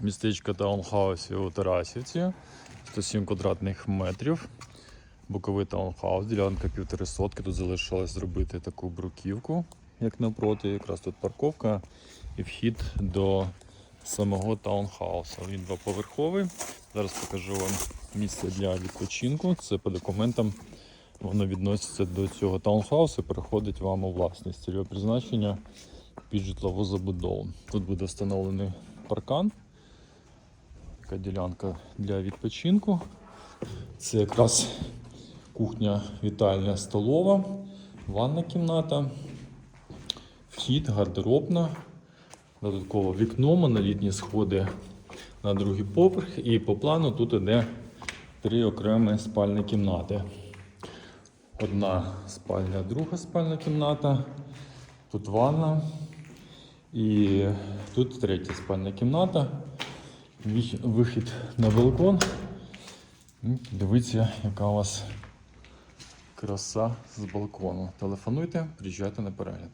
Містечко таунхаусів у Тарасівці. 107 квадратних метрів. Боковий таунхаус, ділянка півтори сотки. Тут залишилось зробити таку бруківку, як навпроти. Якраз тут парковка і вхід до самого таунхаусу. Він двоповерховий. Зараз покажу вам місце для відпочинку. Це по документам. Воно відноситься до цього таунхаусу і переходить вам у власність. Цільове призначення під житлову забудову. Тут буде встановлений паркан. Така ділянка для відпочинку. Це якраз кухня, вітальня, столова, ванна кімната, вхід, гардеробна, додатково вікно, монолітні сходи на другий поверх. І по плану тут іде три окремі спальні кімнати. Одна спальня, друга спальна кімната, тут ванна і тут третя спальня кімната. Вих- Вихід на балкон. Ну, Дивіться, яка у вас краса з балкону. Телефонуйте, приїжджайте на перегляд.